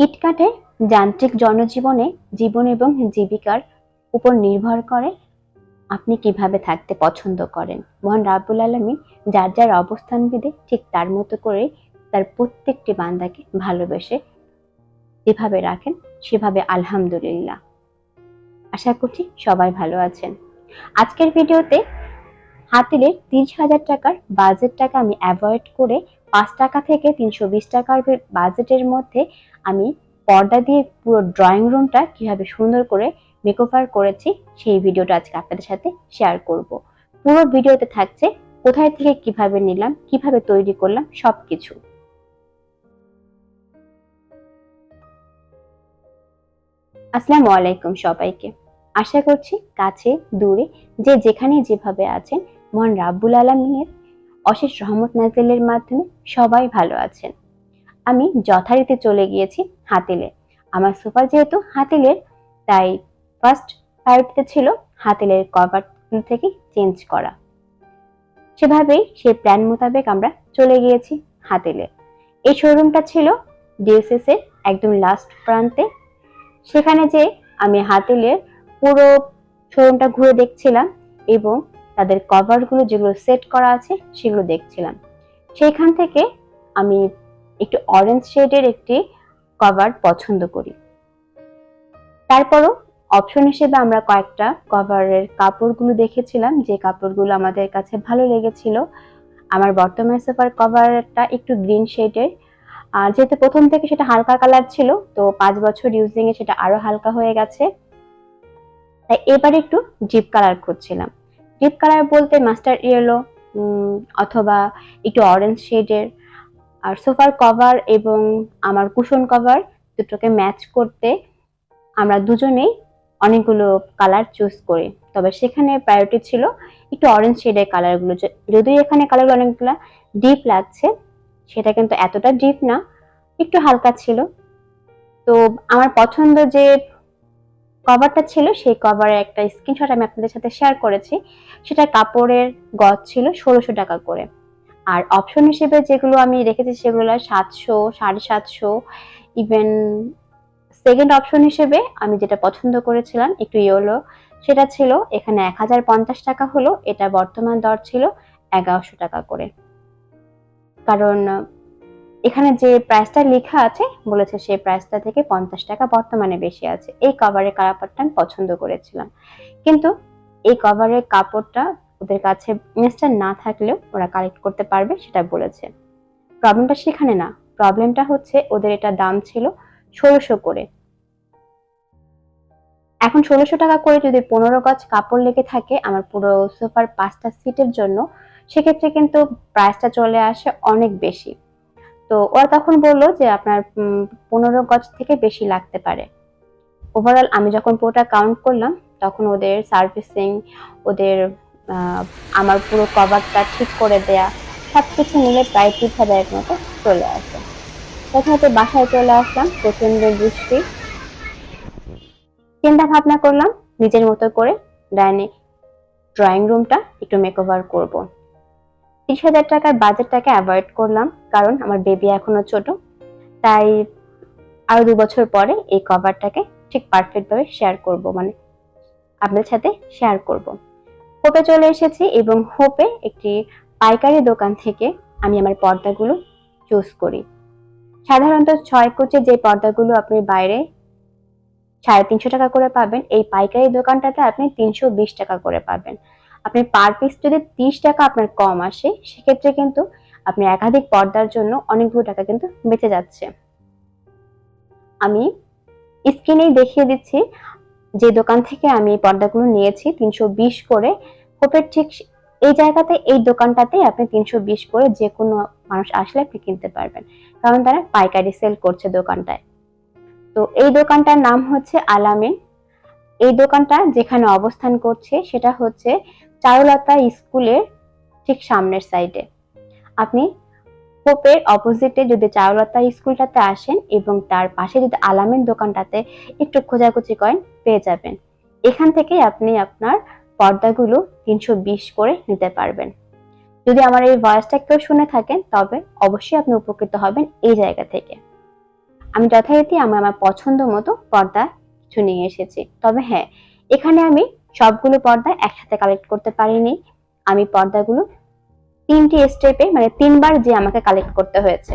ইটকাটে যান্ত্রিক জনজীবনে জীবন এবং জীবিকার উপর নির্ভর করে আপনি কীভাবে থাকতে পছন্দ করেন। মহান রাব্বুল আলমী যার যার অবস্থান বিদে ঠিক তার মতো করে তার প্রত্যেকটি বান্দাকে ভালোবেসে যেভাবে রাখেন সেভাবে আলহামদুলিল্লাহ। আশা করছি সবাই ভালো আছেন। আজকের ভিডিওতে হাতিলের তিরিশ হাজার টাকার বাজেট টাকা আমি অ্যাভয়েড করে পাঁচ টাকা থেকে তিনশো বিশ টাকার বাজেটের মধ্যে আমি পর্দা দিয়ে পুরো ড্রয়িং রুমটা কীভাবে সুন্দর করে মেকওভার করেছি, সেই ভিডিওটা আজকে আপনাদের সাথে শেয়ার করব। পুরো ভিডিওতে থাকছে কোথায় থেকে কীভাবে নিলাম, কীভাবে তৈরি করলাম, সবকিছু। আসসালামু আলাইকুম সবাইকে। আশা করছি কাছে, দূরে, যে যেখানে যেভাবে আছেন, মহান রাব্বুল আলমিনের অশেষ রহমত নাজিলের মাধ্যমে সবাই ভালো আছেন। আমি যথারীতি চলে গিয়েছি হাতিলে। আমার সোফা যেহেতু হাতিলের, তাই ফার্স্ট প্রায়োরিটিতে ছিল হাতিলের কভার থেকে চেঞ্জ করা। সেভাবেই সেই প্ল্যান মোতাবেক আমরা চলে গিয়েছি হাতিলে। এই শোরুমটা ছিল ডিএসএস এর একদম লাস্ট প্রান্তে। সেখানে যে আমি হাতিলের পুরো শোরুমটা ঘুরে দেখছিলাম এবং তাদের কভারগুলো যেগুলো সেট করা আছে সেগুলো দেখছিলাম। সেইখান থেকে আমি একটু অরেঞ্জ শেডের একটি কভার পছন্দ করি। তারপরও অপশন হিসেবে আমরা কয়েকটা কভারের কাপড়গুলো দেখেছিলাম, যে কাপড়গুলো আমাদের কাছে ভালো লেগেছিল। আমার বর্তমান সোফার কভারটা একটু গ্রিন শেডের আর যেহেতু প্রথম থেকে সেটা হালকা কালার ছিল, তো পাঁচ বছর ইউজিং এ সেটা আরও হালকা হয়ে গেছে। তাই এবার একটু ডিপ কালার খুঁজছিলাম। ডিপ কালার বলতে মাস্টার ইয়েলো অথবা একটু অরেঞ্জ শেডের আর সোফার কভার এবং আমার কুশন কভার দুটোকে ম্যাচ করতে আমরা দুজনেই অনেকগুলো কালার চুজ করি। তবে সেখানে প্রায়োরিটি ছিল একটু অরেঞ্জ শেডের কালারগুলো যদিও এখানে কালারগুলো অনেকগুলো ডিপ লাগছে, সেটা কিন্তু এতটা ডিপ না, একটু হালকা ছিল। তো আমার পছন্দ যে কভারটা ছিল, সেই কভারের একটা স্ক্রিনশট আমি আপনাদের সাথে শেয়ার করেছি। সেটা কাপড়ের গজ ছিল ষোলোশো টাকা করে। আর অপশন হিসেবে যেগুলো আমি রেখেছি সেগুলো সাতশো, সাড়ে সাতশো ইভেন সেকেন্ড অপশন হিসেবে আমি যেটা পছন্দ করেছিলাম একটু ইয়েলো সেটা ছিল এখানে এক হাজার পঞ্চাশ টাকা হলো, এটা বর্তমান দর ছিল এগারোশো টাকা করে। কারণ এখানে যে প্রাইসটা লেখা আছে, বলেছে সেই প্রাইসটা থেকে পঞ্চাশ টাকা বর্তমানে বেশি আছে। এই কভারের কাপড়টা আমি পছন্দ করেছিলাম। কিন্তু এই কভারের কাপড়টা ওদের কাছে ইনস্ট্যান্ট না থাকলেও ওরা কালেক্ট করতে পারবে সেটা বলেছে। প্রবলেমটা সেখানে না। প্রবলেমটা হচ্ছে ওদের এটা দাম ছিল ষোলোশো করে। এখন ষোলোশো টাকা করে যদি পনেরো গজ কাপড় লেগে থাকে আমার পুরো সোফার পাঁচটা সিটের জন্য, সেক্ষেত্রে কিন্তু প্রাইসটা চলে আসে অনেক বেশি। তো ওরা তখন বলল যে আপনার পনেরো গজ থেকে বেশি লাগতে পারে। ওভারঅল আমি যখন পুরোটা কাউন্ট করলাম, তখন ওদের সার্ভিসিং ওদের আমার পুরো কভারটা ঠিক করে দেয়া সব কিছু মিলে প্রায় তিরিশ হাজারের মতো চলে আসে। তখন তো বাসায় চলে আসলাম প্রচণ্ড বৃষ্টি। চিন্তা ভাবনা করলাম, নিজের মতো করে ডাইনিং ড্রয়িং রুমটা একটু মেকওভার করব। তিরিশ হাজার টাকার বাজেটটাকে অ্যাভয়েড করলাম, কারণ আমার বেবি এখনও ছোট। তাই আরও দু বছর পরে এই কভারটাকে ঠিক পারফেক্ট ভাবে শেয়ার করব মানে আপনাদের সাথে শেয়ার করব। হোপে চলে এসেছি এবং হোপে একটি পাইকারি দোকান থেকে আমি আমার পর্দাগুলো চুজ করি। সাধারণত ছয় কোচে যে পর্দাগুলো আপনি বাইরে সাড়ে তিনশো টাকা করে পাবেন, এই পাইকারি দোকানটাতে আপনি তিনশো বিশ টাকা করে পাবেন। আপনি পার পিস যদি তিরিশ টাকা আপনার কম আসে, সেক্ষেত্রে কিন্তু আপনি একাধিক পর্দার জন্য অনেকগুলো টাকা কিন্তু বেঁচে যাচ্ছে। আমি স্ক্রিনেই দেখিয়ে দিচ্ছি, যে দোকান থেকে আমি এই পর্দাগুলো নিয়েছি, তিনশো বিশ করে। হোপের ঠিক এই জায়গাতে, এই দোকানটাতে আপনি তিনশো বিশ করে যে কোনো মানুষ আসলে আপনি কিনতে পারবেন। কারণ তারা পাইকারি সেল করছে দোকানটায়। তো এই দোকানটার নাম হচ্ছে আলামিন। এই দোকানটা যেখানে অবস্থান করছে, সেটা হচ্ছে চারুলতা স্কুলের ঠিক সামনের সাইডে আপনি হোপের অপোজিটে যদি চারুলতা স্কুলটাতে আসেন এবং তার পাশে যদি আলামিন দোকানটাতে একটু খোঁজাখুঁজি করেন, পেয়ে যাবেন। এখান থেকে আপনি আপনার পর্দাগুলো তিনশো বিশ করে নিতে পারবেন। যদি আমার এই ভয়েসটা কেউ শুনে থাকেন, তবে অবশ্যই আপনি উপকৃত হবেন এই জায়গা থেকে। আমি যথারীতি আমি আমার পছন্দ মতো পর্দা কিছু নিয়ে এসেছি। তবে হ্যাঁ এখানে আমি সবগুলো পর্দা একসাথে কালেক্ট করতে পারিনি। আমি পর্দাগুলো তিনটি স্টেপে মানে তিনবার যে আমাকে কালেক্ট করতে হয়েছে।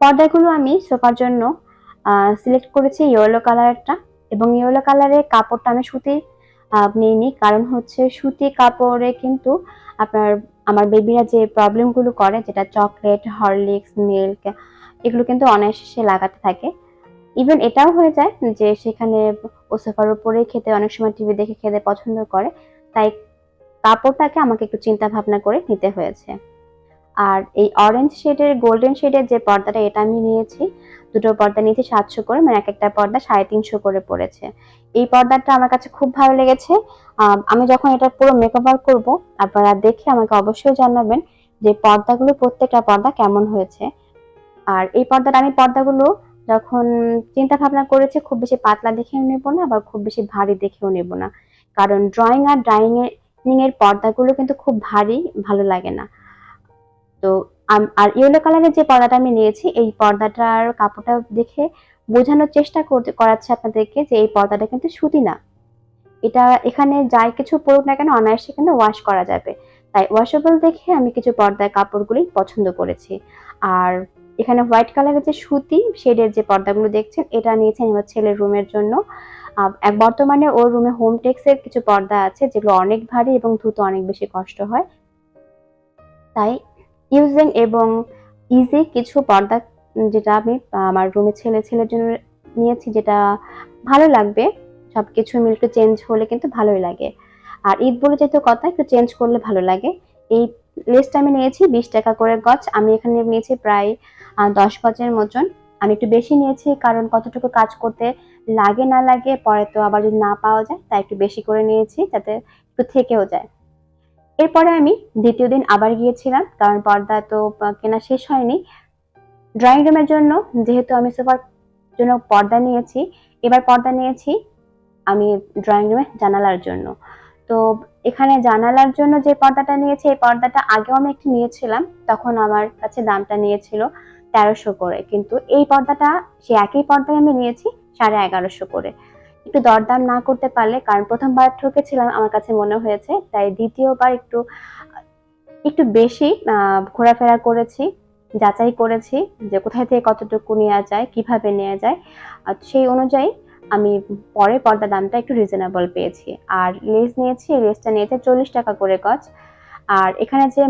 পর্দাগুলো আমি সোফার জন্য সিলেক্ট করেছি ইয়েলো কালারটা এবং ইয়েলো কালারের কাপড়টা আমি সুতি নিইনি। কারণ হচ্ছে সুতি কাপড়ে কিন্তু আপনার, আমার বেবিরা যে প্রবলেমগুলো করে, যেটা চকলেট হরলিক্স মিল্ক এগুলো কিন্তু অনায়াসে লাগাতে থাকে। ইভেন এটাও হয়ে যায় যে সেখানে ও সোফার উপরেই খেতে অনেক সময় টিভি দেখে খেতে পছন্দ করে, তাই কাপড়টাকে আমাকে একটু চিন্তা ভাবনা করে নিতে হয়েছে। আর এই অরেঞ্জ শেডের গোল্ডেন শেডের যে পর্দাটা এটা আমি নিয়েছি, দুটো পর্দা নিয়েছি সাতশো করে মানে এক একটা পর্দা সাড়ে তিনশো করে পড়েছে। এই পর্দাটা আমার কাছে খুব ভালো লেগেছে। আমি যখন এটা পুরো মেকওভার করব, আপনারা দেখে আমাকে অবশ্যই জানাবেন যে পর্দাগুলো প্রত্যেকটা পর্দা কেমন হয়েছে। আর এই পর্দাটা আমি পর্দাগুলো যখন চিন্তা ভাবনা করেছে, খুব বেশি পাতলা দেখেও নেব না, আবার খুব বেশি ভারী দেখেও নেব না। কারণ ড্রয়িং আর ড্রাইং এর পর্দাগুলো কিন্তু খুব ভারী, ভালো লাগে না। তো আর ইয়েলো কালারের যে পর্দাটা আমি নিয়েছি, এই পর্দাটার কাপড়টা দেখে বোঝানোর চেষ্টা করাচ্ছে আপনাদেরকে যে এই পর্দাটা কিন্তু সুতি না। এটা এখানে যাই কিছু পড়ুক না কেন, অনায়াসে কিন্তু ওয়াশ করা যাবে। তাই ওয়াশেবল দেখে আমি কিছু পর্দার কাপড়গুলি পছন্দ করেছি। আর এখানে হোয়াইট কালারের যে সুতি, শেডের যে পর্দাগুলো দেখছেন, এটা নিয়েছেন আমার ছেলের রুমের জন্য। এক বর্তমানে ওর রুমে হোম টেক্সের কিছু পর্দা আছে, যেগুলো অনেক ভারী এবং ধুতে অনেক বেশি কষ্ট হয়। তাই ইউজিং এবং ইজি কিছু পর্দা যেটা আমি আমার রুমে ছেলে, ছেলের জন্য নিয়েছি, যেটা ভালো লাগবে। সব কিছু মিলে একটু চেঞ্জ হলে কিন্তু ভালোই লাগে। আর ঈদ বলে যেহেতু কথা, একটু চেঞ্জ করলে ভালো লাগে। এই লেসটা আমি নিয়েছি, বিশ টাকা করে গছ আমি এখানে নিয়েছি প্রায় দশ গজের মতন। আমি একটু বেশি নিয়েছি, কারণ কতটুকু কাজ করতে লাগে না লাগে, পরে তো আবার যদি না পাওয়া যায়, তাই একটু বেশি করে নিয়েছি যাতে একটু থেকেও যায়। এরপরে আমি দ্বিতীয় দিন আবার গিয়েছিলাম, কারণ পর্দা তো কেনা শেষ হয়নি। ড্রয়িং রুমের জন্য যেহেতু আমি সোফার জন্য পর্দা নিয়েছি, এবার পর্দা নিয়েছি আমি ড্রয়িং রুমে জানালার জন্য। তো এখানে জানালার জন্য যে পর্দাটা নিয়েছি, এই পর্দাটা আগেও আমি একটি নিয়েছিলাম, তখন আমার কাছে দামটা নিয়েছিল তেরোশো করে। কিন্তু এই পর্দাটা, সে একই পর্দায় আমি নিয়েছি সাড়ে এগারোশো করে। একটু দরদাম না করতে পারলে, কারণ প্রথমবার ঠকেছিলাম, আমার কাছে মনে হয়েছে, তাই দ্বিতীয়বার একটু একটু বেশি ঘোরাফেরা করেছি, যাচাই করেছি যে কোথায় থেকে কতটুকু নেওয়া যায়, কীভাবে নেওয়া যায়। সেই অনুযায়ী আমি পরে পর্দা দামটা একটু রিজনেবল পেয়েছি। আর লেস নিয়েছি, লেসটা নিয়েছে চল্লিশ টাকা করে গজ। আর এখানে যে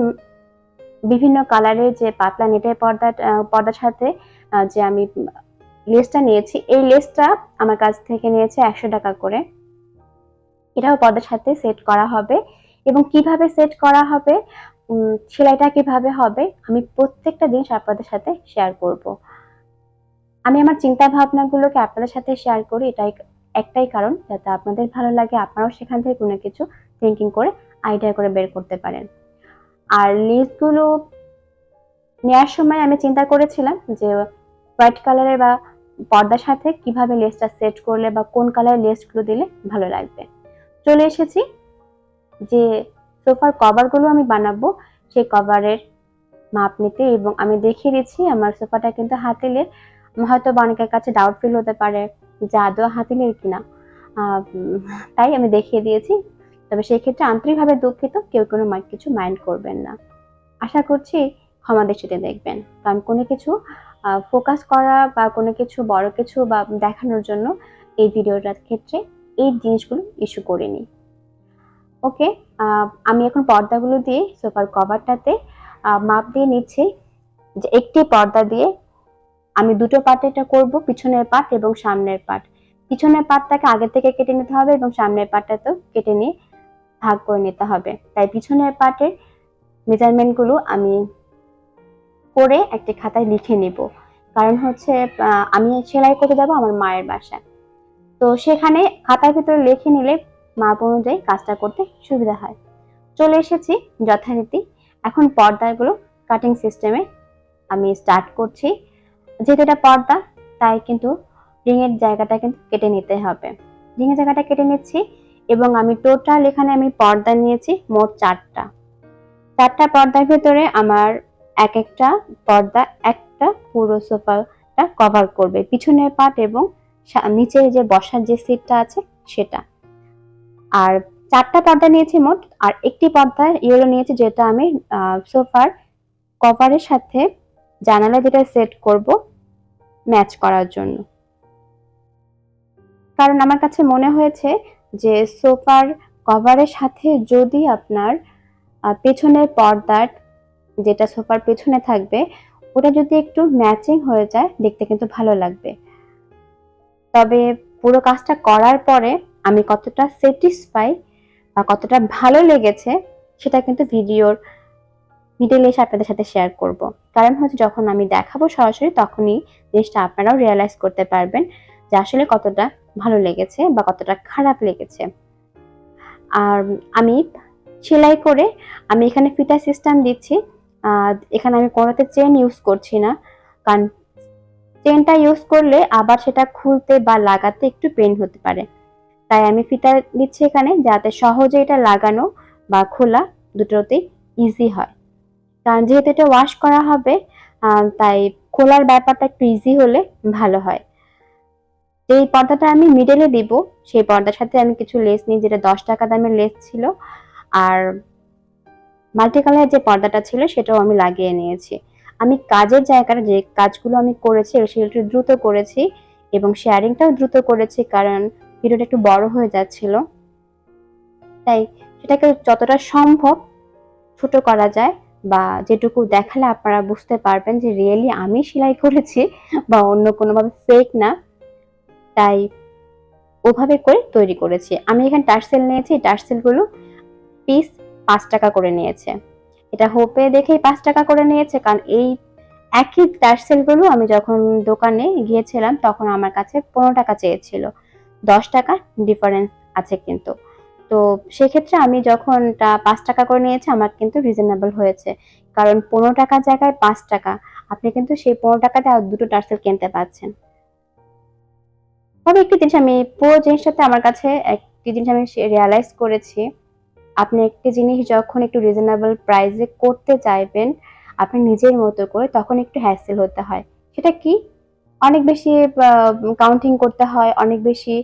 বিভিন্ন কালারের যে পাতলা নেটের পর্দা পর্দার সাথে যে আমি লেসটা নিয়েছি, এই লেসটা আমার কাছ থেকে নিয়েছে একশো টাকা করে। এটাও পর্দার সাথে সেট করা হবে। এবং কীভাবে সেট করা হবে? সেলাইটা কীভাবে হবে? আমি প্রত্যেকটা জিনিস আপনাদের সাথে শেয়ার করব। আমি আমার চিন্তা ভাবনাগুলোকে আপনাদের সাথে শেয়ার করি, এটাই, একটাই কারণ, যাতে আপনাদের ভালো লাগে, আপনারাও সেখান থেকে কোনো কিছু থিঙ্কিং করে আইডিয়া করে বের করতে পারেন। আর লিস্টগুলো নেওয়ার সময় আমি চিন্তা করেছিলাম যে হোয়াইট কালারের বা পর্দার সাথে কীভাবে লেসটা সেট করলে বা কোন কালারের লেসগুলো দিলে ভালো লাগবে। চলে এসেছি যে সোফার কভারগুলো আমি বানাবো, সেই কভারের মাপ নিতে এবং আমি দেখিয়ে দিচ্ছি আমার সোফাটা কিন্তু হাতিলের। হয়তো অনেকের কাছে ডাউট ফিল হতে পারে যে আদৌ হাতিলের কিনা। তাই আমি দেখিয়ে দিয়েছি। তবে সেই ক্ষেত্রে আন্তরিকভাবে দুঃখিত, কেউ কোনো কিছু মাইন্ড করবেন না। আশা করছি ক্ষমা দৃষ্টিতে দেখবেন। কারণ কোনো কিছু ফোকাস করা বা কোনো কিছু, বড় কিছু বা দেখানোর জন্য এই ভিডিওটার ক্ষেত্রে এই জিনিসগুলো ইস্যু করিনি। ওকে আমি এখন পর্দাগুলো দিয়ে সোফার কভারটাতে মাপ দিয়ে নিচ্ছি যে একটি পর্দা দিয়ে আমি দুটো পার্ট এটা করব, পিছনের পার্ট এবং সামনের পার্ট পিছনের পার্টটাকে আগে থেকে কেটে নিতে হবে এবং সামনের পার্টটাতেও কেটে নিয়ে ভাগ করে নিতে হবে। তাই পিছনের পার্টের মেজারমেন্টগুলো আমি করে একটি খাতায় লিখে নিব। কারণ হচ্ছে আমি সেলাই করতে যাব আমার মায়ের বাসায়। তো সেখানে খাতার ভিতরে লিখে নিলে মাপ অনুযায়ী কাজটা করতে সুবিধা হয়। চলে এসেছি যথারীতি। এখন পর্দাগুলো কাটিং সিস্টেমে আমি স্টার্ট করছি। যেহেতু এটা পর্দা, তাই কিন্তু রিংয়ের জায়গাটা কিন্তু কেটে নিতে হবে। রিংয়ের জায়গাটা কেটে নিচ্ছি। এবং আমি টোটাল এখানে আমি পর্দা নিয়েছি মোট চারটা। চারটা পর্দার ভেতরে আমার এক একটা পর্দা একটা পুরো সোফাটা কভার করবে। পিছনের পার্ট এবং নিচের যে বসার যে সিটটা আছে সেটা। আর চারটা পর্দা নিয়েছি মোট, আর একটি পর্দা ইয়েলো নিয়েছি যেটা আমি সোফার কভারের সাথে জানালা যেটা সেট করব ম্যাচ করার জন্য। কারণ আমার কাছে মনে হয়েছে যে সোফার কভারের সাথে যদি আপনার পেছনের পর্দার যেটা সোফার পেছনে থাকবে, ওটা যদি একটু ম্যাচিং হয়ে যায়, দেখতে কিন্তু ভালো লাগবে। তবে পুরো কাজটা করার পরে আমি কতটা স্যাটিসফাই বা কতটা ভালো লেগেছে, সেটা কিন্তু ভিডিওর মিডলে এসে আপনাদের সাথে শেয়ার করব। কারণ হচ্ছে যখন আমি দেখাবো সরাসরি, তখনই জিনিসটা আপনারাও রিয়েলাইজ করতে পারবেন। যে আসলে কতটা ভালো লেগেছে বা কতটা খারাপ লেগেছে। আর আমি সেলাই করে আমি এখানে ফিতা সিস্টেম দিচ্ছি। এখানে আমি কোনোতে চেন ইউজ করছি না। কারণ চেনটা ইউজ করলে আবার সেটা খুলতে বা লাগাতে একটু পেন হতে পারে। তাই আমি ফিতা দিচ্ছি এখানে যাতে সহজে এটা লাগানো বা খোলা দুটোতেই ইজি হয়। কারণ যেহেতু এটা ওয়াশ করা হবে তাই খোলার ব্যাপারটা একটু ইজি হলে ভালো হয়। এই পর্দাটা আমি মিডেলে দিব। সেই পর্দার সাথে আমি কিছু লেস নিই যেটা দশ টাকা দামের লেস ছিল। আর মাল্টি কালার যে পর্দাটা ছিল সেটাও আমি লাগিয়ে নিয়েছি। আমি কাজের জায়গাটা যে কাজগুলো আমি করেছি, সেগুলো দ্রুত করেছি এবং শেয়ারিংটাও দ্রুত করেছি কারণ ভিডিওটা একটু বড় হয়ে যাচ্ছিল। তাই সেটাকে যতটা সম্ভব ছোট করা যায় বা যেটুকু দেখালে আপনারা বুঝতে পারবেন যে রিয়েলি আমি সেলাই করেছি বা অন্য কোনোভাবে ফেক না। তাই ওভাবে করে তৈরি করেছি। আমি এখানে টার্সেল নিয়েছি, এই টার্সেলগুলো পিস পাঁচ টাকা করে নিয়েছে। এটা হোপে দেখেই পাঁচ টাকা করে নিয়েছে, কারণ এই একই টার্সেলগুলো আমি যখন দোকানে গিয়েছিলাম, তখন আমার কাছে পনেরো টাকা চেয়েছিল। দশ টাকা ডিফারেন্স আছে কিন্তু। তো সেক্ষেত্রে আমি যখন তা পাঁচ টাকা করে নিয়েছি, আমার কিন্তু রিজনেবল হয়েছে। কারণ পনেরো টাকার জায়গায় পাঁচ টাকা। আপনি কিন্তু সেই পনেরো টাকাতে আর দুটো টার্সেল কিনতে পাচ্ছেন তবে একটি জিনিস আমি, পুরো জিনিসটাতে আমার কাছে একটি জিনিস আমি রিয়ালাইজ করেছি। আপনি একটি জিনিস যখন একটু রিজনেবল প্রাইসে করতে চাইবেন, আপনি নিজের মতো করে তখন একটু হ্যাসেল হতে হয়। সেটা কি? অনেক বেশি কাউন্টিং করতে হয়, অনেক বেশি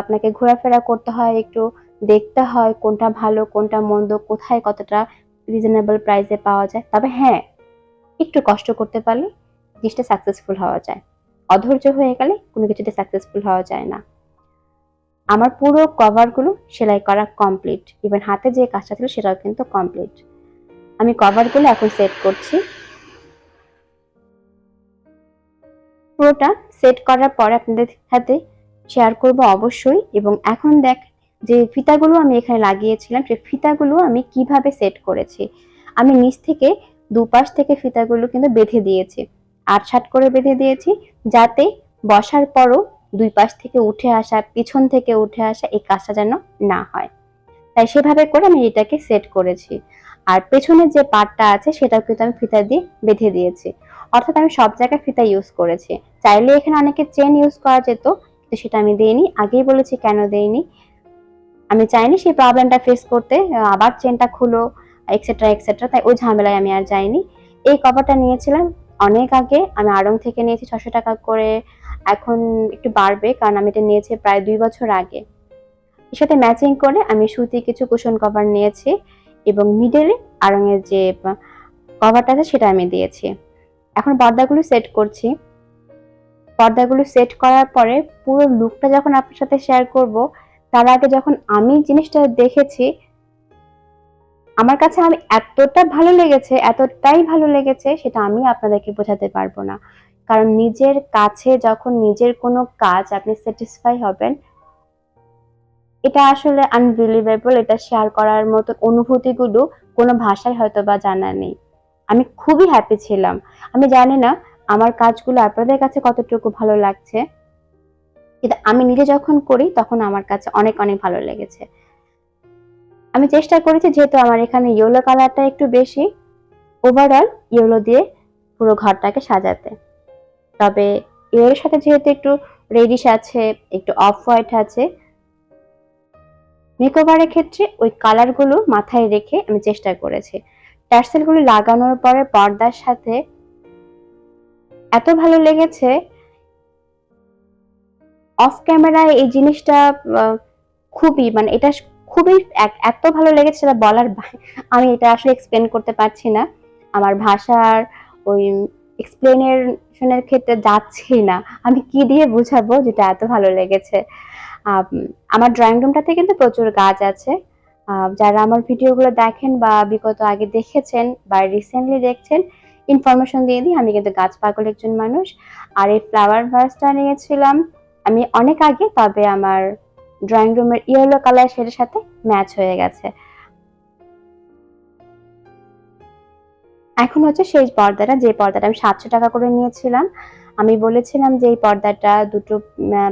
আপনাকে ঘোরাফেরা করতে হয়, একটু দেখতে হয় কোনটা ভালো, কোনটা মন্দ, কোথায় কতটা রিজনেবল প্রাইসে পাওয়া যায়। তবে হ্যাঁ একটু কষ্ট করতে পারলে জিনিসটা সাকসেসফুল হওয়া যায়। অধৈর্য হয়ে গেলে কোনো কিছুতে সাকসেসফুল হওয়া যায় না। আমার পুরো কভারগুলো সেলাই করা কমপ্লিট ইভেন হাতে যে কাজটা ছিল সেটাও কিন্তু কমপ্লিট আমি কভারগুলো এখন সেট করছি। পুরোটা সেট করার পরে আপনাদের সাথে শেয়ার করব অবশ্যই। এবং এখন দেখ, যে ফিতাগুলো আমি এখানে লাগিয়েছিলাম, সেই ফিতাগুলো আমি কীভাবে সেট করেছি। আমি নিচ থেকে দুপাশ থেকে ফিতাগুলো কিন্তু বেঁধে দিয়েছি। আট সাট করে বেঁধে দিয়েছি যাতে বসার পরও দুই পাশ থেকে উঠে আসা, পিছন থেকে উঠে আসা এই কাজটা যেন না হয়। তাই সেভাবে করে আমি এটাকে সেট করেছি। আর পেছনের যে পাটটা আছে সেটাও কিন্তু আমি ফিতা দিয়ে বেঁধে দিয়েছি। অর্থাৎ আমি সব জায়গায় ফিতা ইউজ করেছি। চাইলে এখানে অনেকে চেন ইউজ করা যেত, কিন্তু সেটা আমি দেইনি। আগেই বলেছি কেন দেইনি। আমি চাইনি সেই প্রবলেমটা ফেস করতে, আবার চেনটা খুলো এক্সেট্রা এক্সেট্রা তাই ওই ঝামেলায় আমি আর যাইনি। এই কভারটা নিয়েছিলাম অনেক আগে আমি আড়ং থেকে নিয়েছি ছশো টাকা করে। এখন একটু বাড়বে, কারণ আমি এটা নিয়েছি প্রায় দুই বছর আগে। এর সাথে ম্যাচিং করে আমি সুতি কিছু কুশন কভার নিয়েছি এবং মিডলে আড়ংয়ের যে কভারটা আছে সেটা আমি দিয়েছি। এখন পর্দাগুলো সেট করছি। পর্দাগুলো সেট করার পরে পুরো লুকটা যখন আপনার সাথে শেয়ার করব, তার আগে যখন আমি জিনিসটা দেখেছি আমার কাছে আমি এতটা ভালো লেগেছে, এতটাই ভালো লেগেছে সেটা আমি আপনাদেরকে বোঝাতে পারব না। কারণ নিজের কাছে যখন নিজের কোনো কাজ আপনি স্যাটিসফাই হবেন, এটা আসলে আনবিলিভেবল এটা শেয়ার করার মতো অনুভূতিগুলো কোনো ভাষায় হয়তো বা জানা নেই। আমি খুবই হ্যাপি ছিলাম। আমি জানি না আমার কাজগুলো আপনাদের কাছে কতটুকু ভালো লাগছে। কিন্তু আমি নিজে যখন করি, তখন আমার কাছে অনেক অনেক ভালো লেগেছে। আমি চেষ্টা করেছি যেহেতু আমার এখানে ইয়েলো কালারটা একটু বেশি ওভারঅল ইয়েলো দিয়ে পুরো ঘরটাকে সাজাতে। তবে ইয়েলোর সাথে যেহেতু একটু রেডিশ আছে, একটু অফ হোয়াইট আছে মেকওভারের ক্ষেত্রে ওই কালারগুলো মাথায় রেখে আমি চেষ্টা করেছি। টার্সেলগুলো লাগানোর পরে পর্দার সাথে এত ভালো লেগেছে অফ ক্যামেরায় এই জিনিসটা খুবই মানে এটা খুবই এত ভালো লেগেছে সেটা বলার আমি এটা আসলে এক্সপ্লেন করতে পারছি না। আমার ভাষার ওই এক্সপ্লেনেশনের ক্ষেত্রে যাচ্ছেই না। আমি কি দিয়ে বোঝাবো যেটা এত ভালো লেগেছে? আমার ড্রয়িং রুমটাতে কিন্তু প্রচুর গাছ আছে। যারা আমার ভিডিওগুলো দেখেন বা বিগত আগে দেখেছেন বা রিসেন্টলি দেখছেন ইনফরমেশন দিয়ে দিই, আমি কিন্তু গাছ পাগল একজন মানুষ। আর এই ফ্লাওয়ার ভার্সটা নিয়েছিলাম আমি অনেক আগে, তবে আমার ড্রয়িং রুমের ইয়েলো কালার সেটার সাথে ম্যাচ হয়ে গেছে। এখন হচ্ছে সেই পর্দাটা, যে পর্দাটা আমি সাতশো টাকা করে নিয়েছিলাম। আমি বলেছিলাম যে এই পর্দাটা দুটো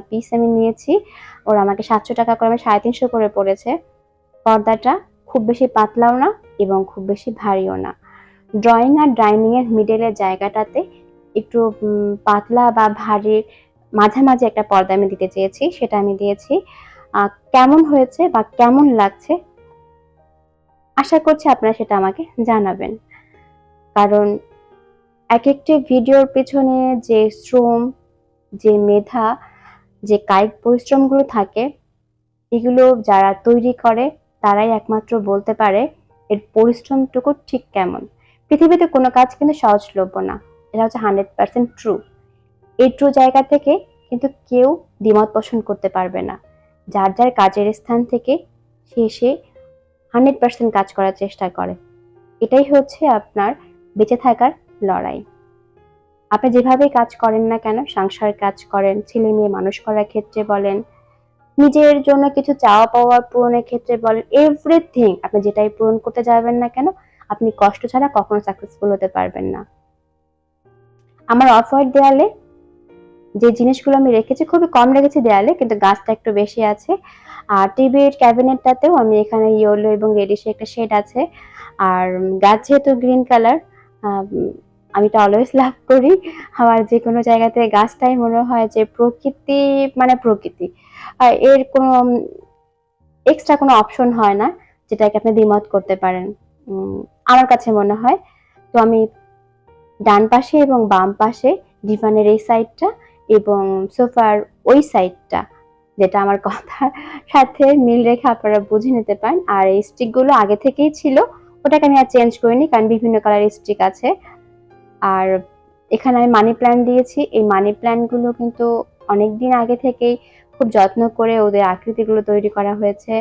পিস আমি নিয়েছি। ওরা আমাকে সাতশো টাকা করে, আমি সাড়ে তিনশো করে পড়েছে। পর্দাটা খুব বেশি পাতলাও না এবং খুব বেশি ভারীও না। ড্রয়িং আর ডাইনিং এর মিডলের জায়গাটাতে একটু পাতলা বা ভারী মাঝামাঝি একটা পর্দা আমি দিতে চেয়েছি, সেটা আমি দিয়েছি। কেমন হয়েছে বা কেমন লাগছে? আশা করছি আপনারা সেটা আমাকে জানাবেন। কারণ এক একটি ভিডিওর পেছনে যে শ্রম, যে মেধা, যে কায়িক পরিশ্রমগুলো থাকে, এগুলো যারা তৈরি করে, তারাই একমাত্র বলতে পারে এর পরিশ্রমটুকু ঠিক কেমন। পৃথিবীতে কোনো কাজ কিন্তু সহজলভ্য না। এটা হচ্ছে হান্ড্রেড পার্সেন্ট ট্রু। এই ট্রু জায়গা থেকে কিন্তু কেউ দ্বিমত পোষণ করতে পারবে না। যার যার কাজের স্থান থেকে সে সে হান্ড্রেড পার্সেন্ট কাজ করার চেষ্টা করে। এটাই হচ্ছে আপনার বেঁচে থাকার লড়াই। আপনি যেভাবে কাজ করেন না কেন, সংসার কাজ করেন, ছেলে মেয়ে মানুষ করার ক্ষেত্রে বলেন, নিজের জন্য কিছু চাওয়া পাওয়া পূরণের ক্ষেত্রে বলেন এভরিথিং আপনি যেটাই পূরণ করতে যাবেন না কেন, আপনি কষ্ট ছাড়া কখনো সাকসেসফুল হতে পারবেন না। আমার অফ হোয়াইট দেয়ালে যে জিনিসগুলো আমি রেখেছি খুবই কম রেখেছি দেয়ালে, কিন্তু গাছটা একটু বেশি আছে। আর টিভির ক্যাবিনেটটাতেও আমি এখানে ইয়েলো এবং রেডিশে একটা শেড আছে। আর গাছ যেহেতু গ্রিন কালার, আমি তো অলওয়েজ লাভ করি। আমার যে কোনো জায়গাতে গাছটাই মনে হয় যে প্রকৃতি মানে প্রকৃতি। আর এর কোনো এক্সট্রা কোনো অপশন হয় না, যেটাকে আপনি দ্বিমত করতে পারেন। আমার কাছে মনে হয়। তো আমি ডান পাশে এবং বাম পাশে ডিভানের এই সাইডটা এবং সোফার ওই সাইডটা যেটা আমার কথার সাথে মিল রেখে আপনারা বুঝে নিতে পারেন। আর এই স্টিকগুলো আগে থেকেই ছিল, ওটাকে আমি আর চেঞ্জ করিনি কারণ বিভিন্ন কালারের স্টিক আছে। আর এখানে আমি মানি প্ল্যান্ট দিয়েছি। এই মানি প্ল্যান্টগুলো কিন্তু অনেক দিন আগে থেকেই খুব যত্ন করে ওদের আকৃতিগুলো তৈরি করা হয়েছে।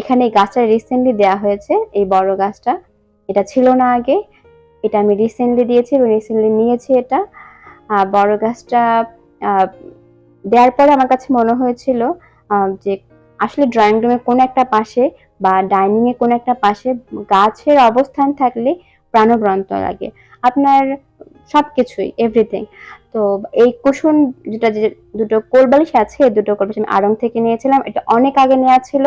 এখানে এই গাছটা রিসেন্টলি দেওয়া হয়েছে, এই বড় গাছটা। এটা ছিল না আগে। এটা আমি রিসেন্টলি দিয়েছি এবং রিসেন্টলি নিয়েছি এটা। বড় গাছটা দেওয়ার পরে আমার কাছে মনে হয়েছিল যে আসলে ড্রয়িং রুমের কোনো একটা পাশে বা ডাইনিং এর কোনো একটা পাশে গাছের অবস্থান থাকলে প্রাণবন্ত লাগে। আপনার সব কিছুই এভরিথিং তো এই কুশন যেটা যে দুটো কোলবালিশ আছে, এই দুটো কোলবালিশ আমি আড়ং থেকে নিয়েছিলাম। এটা অনেক আগে নেওয়া ছিল।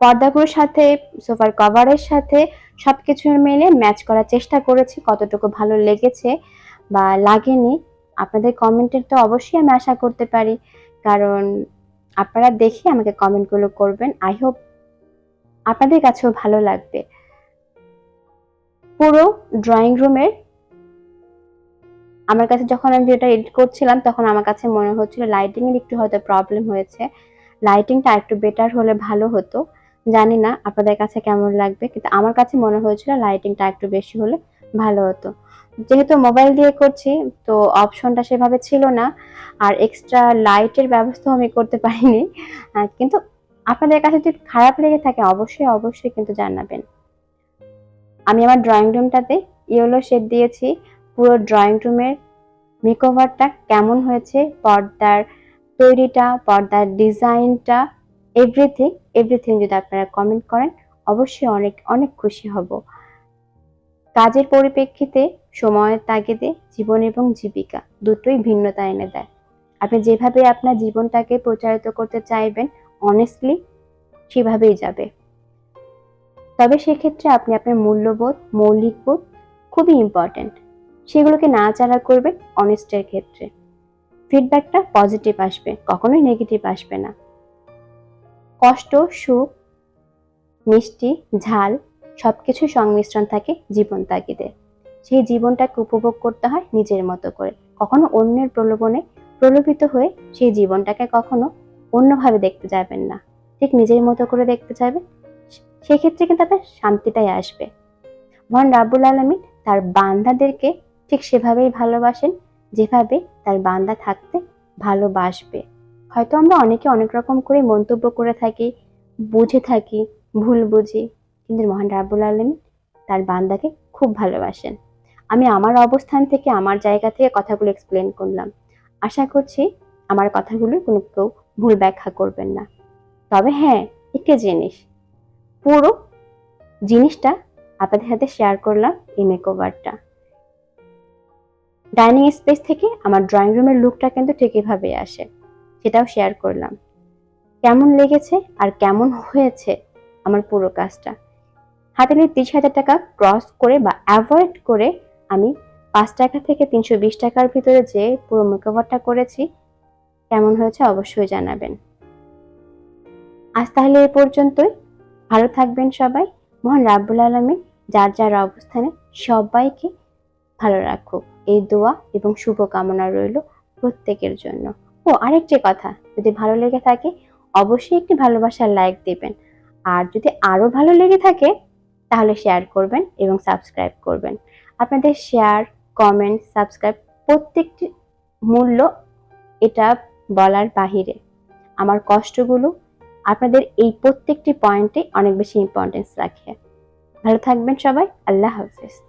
পর্দাগুলোর সাথে সোফার কভারের সাথে সবকিছু মিলে ম্যাচ করার চেষ্টা করেছি, কতটুকু ভালো লেগেছে বা লাগেনি, আপনাদের কমেন্টের তো অবশ্যই আমি আশা করতে পারি। কারণ আপনারা দেখে আমাকে কমেন্টগুলো করবেন আই হোপ আপনাদের কাছেও ভালো লাগবে। পুরো ড্রয়িং রুমের আমার কাছে যখন আমি ভিডিওটা এডিট করছিলাম, তখন আমার কাছে মনে হচ্ছিল লাইটিংয়ের একটু হয়তো প্রবলেম হয়েছে। লাইটিংটা একটু বেটার হলে ভালো হতো। জানি না আপনাদের কাছে কেমন লাগবে, কিন্তু আমার কাছে মনে হয়েছিল লাইটিংটা একটু বেশি হলে ভালো হতো। যেহেতু মোবাইল দিয়ে করছি, তো অপশনটা সেভাবে ছিল না, আর এক্সট্রা লাইটের ব্যবস্থাও আমি করতে পারিনি। কিন্তু আপনাদের কাছে যদি খারাপ লেগে থাকে, অবশ্যই অবশ্যই কিন্তু জানাবেন। আমি আমার ড্রয়িং রুমটাতে ইয়েলো শেড দিয়েছি, পুরো ড্রয়িং রুমের মেকওভারটা কেমন হয়েছে, পর্দার তৈরিটা, পর্দার ডিজাইনটা এভরিথিং এভরিথিং যদি আপনারা কমেন্ট করেন, অবশ্যই অনেক অনেক খুশি হব। কাজের পরিপ্রেক্ষিতে, সময়ের তাগিদে, জীবন এবং জীবিকা দুটোই ভিন্নতা এনে দেয়। আপনি যেভাবে আপনার জীবনটাকে প্রচারিত করতে চাইবেন অনেস্টলি সেভাবেই যাবে। তবে সেক্ষেত্রে আপনি আপনার মূল্যবোধ মৌলিকবোধ খুবই ইম্পর্ট্যান্ট সেগুলোকে নাড়াচাড়া করবেন অনেস্টের ক্ষেত্রে। ফিডব্যাকটা পজিটিভ আসবে, কখনোই নেগেটিভ আসবে না। কষ্ট, সুখ, মিষ্টি, ঝাল, সবকিছু সংমিশ্রণ থাকে জীবন তাগিদে। সেই জীবনটাকে উপভোগ করতে হয় নিজের মতো করে। কখনো অন্যের প্রলোভনে প্রলোভিত হয়ে সেই জীবনটাকে কখনো অন্যভাবে দেখতে যাবেন না। ঠিক নিজের মতো করে দেখতে যাবেন, সেক্ষেত্রে কিন্তু আপনার শান্তিটাই আসবে। মহান রাব্বুল আলমী তার বান্দাদেরকে ঠিক সেভাবেই ভালোবাসেন, যেভাবে তার বান্দা থাকতে ভালোবাসবে। হয়তো আমরা অনেকে অনেক রকম করে মন্তব্য করে থাকি, বুঝে থাকি, ভুল বুঝি। কিন্তু মহান রাব্বুল আলমী তার বান্দাকে খুব ভালোবাসেন। আমি আমার অবস্থান থেকে, আমার জায়গা থেকে কথাগুলো এক্সপ্লেন করলাম। আশা করছি আমার কথাগুলোর কোনো কেউ ভুল ব্যাখ্যা করবেন না। তবে হ্যাঁ একটি জিনিস। পুরো জিনিসটা আপনাদের সাথে শেয়ার করলাম এই মেকওভারটা ডাইনিং স্পেস থেকে আমার ড্রয়িং রুমের লুকটা কিন্তু ঠিক এভাবে আসে। সেটাও শেয়ার করলাম। কেমন লেগেছে আর কেমন হয়েছে আমার পুরো কাজটা? হাতে নিয়ে তিরিশ হাজার টাকা ক্রস করে বা অ্যাভয়েড করে আমি পাঁচ টাকা থেকে তিনশো বিশ টাকার ভিতরে যে পুরো মেকওভারটা করেছি, কেমন হয়েছে অবশ্যই জানাবেন। আজ তাহলে এই পর্যন্তই। ভালো থাকবেন সবাই। মহান রাব্বুল আলমী যার যার অবস্থানে সবাইকে ভালো রাখুক। এই দোয়া এবং শুভকামনা রইল প্রত্যেকের জন্য। ও আরেকটি কথা, যদি ভালো লেগে থাকে, অবশ্যই একটি ভালোবাসার লাইক দেবেন। আর যদি আরও ভালো লেগে থাকে, তাহলে শেয়ার করবেন এবং সাবস্ক্রাইব করবেন। আপনাদের শেয়ার কমেন্ট সাবস্ক্রাইব প্রত্যেকটি মূল্য এটা বলার বাহিরে। আমার কষ্টগুলো আপনাদের এই প্রত্যেকটি পয়েন্টে অনেক বেশি ইম্পর্টেন্স রাখে। ভালো থাকবেন সবাই, আল্লাহ হাফেজ।